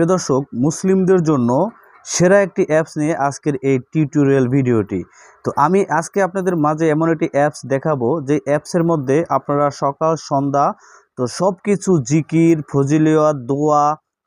প্রিয় দর্শক, মুসলিমদের জন্য সেরা একটি অ্যাপস নিয়ে আজকের এই টিউটোরিয়াল ভিডিওটি। তো আমি আজকে আপনাদের মাঝে এমন একটি অ্যাপস দেখাবো, যে অ্যাপসের মধ্যে আপনারা সকাল, সন্ধ্যা, তো সব কিছু জিকির ফজিলিয়া দোয়া,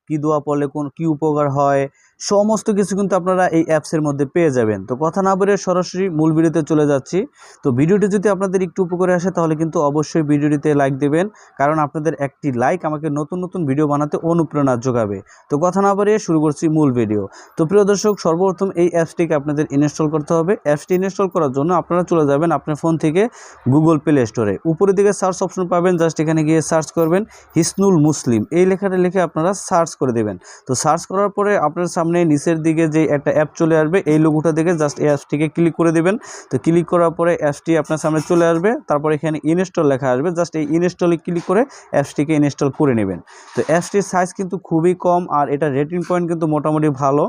কী দোয়া পড়লে কোন, কী উপকার হয় সমস্ত কিছু কিন্তু আপনারা এই অ্যাপসের মধ্যে পেয়ে যাবেন। তো কথা না বলে সরাসরি মূল ভিডিওতে চলে যাচ্ছি। তো ভিডিওটি যদি আপনাদের একটু উপকারে আসে তাহলে কিন্তু অবশ্যই ভিডিওটিতে লাইক দেবেন, কারণ আপনাদের একটি লাইক আমাকে নতুন নতুন ভিডিও বানাতে অনুপ্রেরণা যোগাবে। তো কথা না বাড়িয়ে শুরু করছি মূল ভিডিও। তো প্রিয় দর্শক, সর্বপ্রথম এই অ্যাপসটিকে আপনাদের ইনস্টল করতে হবে। অ্যাপসটি ইনস্টল করার জন্য আপনারা চলে যাবেন আপনার ফোন থেকে গুগল প্লে স্টোরে। উপরের দিকে সার্চ অপশন পাবেন, জাস্ট এখানে গিয়ে সার্চ করবেন, হিসনুল মুসলিম। এই লেখাটা লিখে আপনারা সার্চ করে দেবেন। তো সার্চ করার পরে আপনার সামনে নিচের দিকে যে একটা অ্যাপ চলে আসবে, এই লোগোটা দেখে জাস্ট এই অ্যাপসটিকে ক্লিক করে দেবেন। তো ক্লিক করার পরে অ্যাপসটি আপনার সামনে চলে আসবে। তারপর এখানে ইনস্টল লেখা আসবে। জাস্ট এই ইনস্টলে ক্লিক করে অ্যাপসটিকে ইনস্টল করে নেবেন। তো অ্যাপসটির সাইজ কিন্তু খুবই কম আর এটা রেটিং পয়েন্ট কিন্তু মোটামুটি ভালো।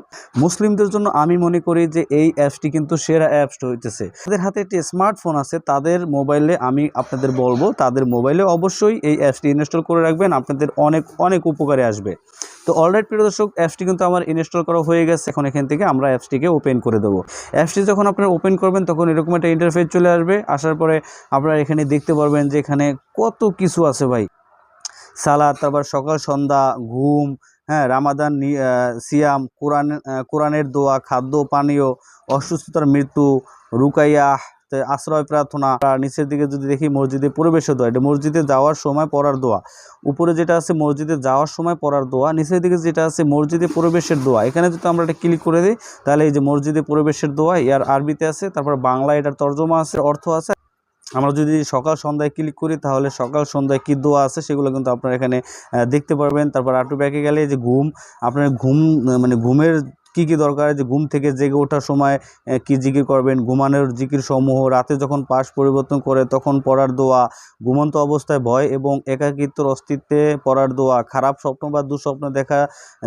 মুসলিমদের জন্য আমি মনে করি যে এই অ্যাপসটি কিন্তু সেরা অ্যাপস হইতেছে। তাদের হাতে একটি স্মার্টফোন আছে। তাদের মোবাইলে আমি আপনাদের বলব, তাদের মোবাইলে অবশ্যই এই অ্যাপসটি ইনস্টল করে রাখবেন। আপনাদের অনেক অনেক উপকারে আসবে। তো অলরাইট প্রিয় দর্শক অ্যাপসটি কিন্তু আমার ইনস্টল করা হয়ে গেছে। এখন এখান থেকে আমরা অ্যাপসটিকে ওপেন করে দেবো। অ্যাপসটি যখন আপনারা ওপেন করবেন, তখন এরকম একটা ইন্টারফেস চলে আসবে। আসার পরে আপনারা এখানে দেখতে পারবেন যে এখানে কত কিছু আছে ভাই। সালাদ, তারপর সকাল সন্ধ্যা, ঘুম হ্যাঁ রামাদান সিয়াম, কোরআন কোরআনের দোয়া, খাদ্য, পানীয়, অসুস্থতার মৃত্যু রুকাইয়া আশ্রয় প্রার্থনা। আর নিচের দিকে যদি দেখি মসজিদে প্রবেশের দোয়া, এটা মসজিদে যাওয়ার সময় পড়ার দোয়া। উপরে যেটা আছে মসজিদে যাওয়ার সময় পড়ার দোয়া, নিচের দিকে যেটা আছে মসজিদে প্রবেশের দোয়া। এখানে যদি আমরা এটা ক্লিক করে দিই, তাহলে এই যে মসজিদে প্রবেশের দোয়া ইয়ার আরবিতে আছে, তারপর বাংলা এটার তর্জমা আছে অর্থ আছে। আমরা যদি সকাল সন্ধ্যায় ক্লিক করি, তাহলে সকাল সন্ধ্যায় কী দোয়া আছে সেগুলো কিন্তু আপনারা এখানে দেখতে পারবেন। তারপর আটু ব্যাকে গেলে যে ঘুম, আপনার ঘুম মানে ঘুমের কি কি দরকার? যে ঘুম থেকে জেগে ওঠার সময় কি জিকির করবেন? ঘুমানোর জিকির সমূহ রাতে যখন পাশ পরিবর্তন করে তখন পড়ার দোয়া, ঘুমন্ত অবস্থায় ভয় এবং একাকিত্বর অস্তিত্বে পড়ার দোয়া, খারাপ স্বপ্ন বা দুঃস্বপ্ন দেখা,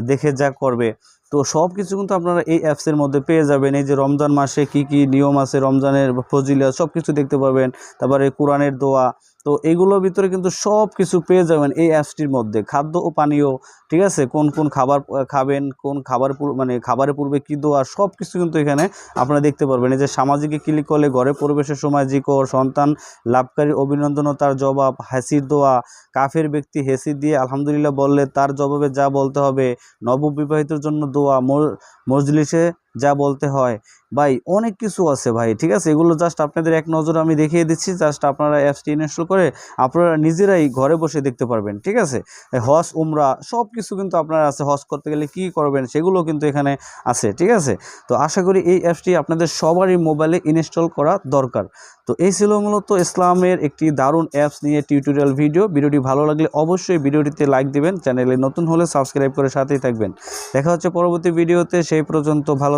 দেখে যা করবে। তো সব কিছু কিন্তু আপনারা এই অ্যাপসের মধ্যে পেয়ে যাবেন। এই যে রমজান মাসে কি কি নিয়ম আছে, রমজানের ফজিলা সব কিছু দেখতে পাবেন। তারপরে কোরআনের দোয়া, তো এইগুলোর ভিতরে কিন্তু সব কিছু পেয়ে যাবেন এই অ্যাপসটির মধ্যে। খাদ্য ও পানীয়, ঠিক আছে? কোন কোন খাবার খাবেন, কোন খাবার মানে খাবারের পূর্বে কী দোয়া সব কিছু কিন্তু এখানে আপনারা দেখতে পারবেন। এই যে সামাজিকে ক্লিক করলে ঘরে প্রবেশের সময় জিকর, সন্তান লাভকারী অভিনন্দন তার জবাব, হাসির দোয়া, কাফের ব্যক্তি হেসি দিয়ে আলহামদুলিল্লাহ বললে তার জবাবে যা বলতে হবে। নববিবাহিতর জন্য মর- মজলিসে যা বলতে হয়। ভাই, অনেক কিছু আছে ভাই, ঠিক আছে? এগুলো জাস্ট আপনাদের এক নজরে আমি দেখিয়ে দিচ্ছি জাস্ট আপনারা অ্যাপসটি ইনস্টল করে আপনারা নিজেরাই ঘরে বসে দেখতে পারবেন, ঠিক আছে? হজ, উমরা সব কিছু কিন্তু আপনারা আছে। হজ করতে গেলে কি করবেন সেগুলো কিন্তু এখানে আছে, ঠিক আছে? তো আশা করি এই অ্যাপসটি আপনাদের সবারই মোবাইলে ইনস্টল করা দরকার। তো এই ছিল মূলত ইসলামের একটি দারুণ অ্যাপস নিয়ে টিউটোরিয়াল ভিডিও ভিডিওটি ভালো লাগলে অবশ্যই ভিডিওটিতে লাইক দিবেন। চ্যানেলে নতুন হলে সাবস্ক্রাইব করে সাথেই থাকবেন। দেখা হচ্ছে পরবর্তী ভিডিওতে সেই পর্যন্ত ভালো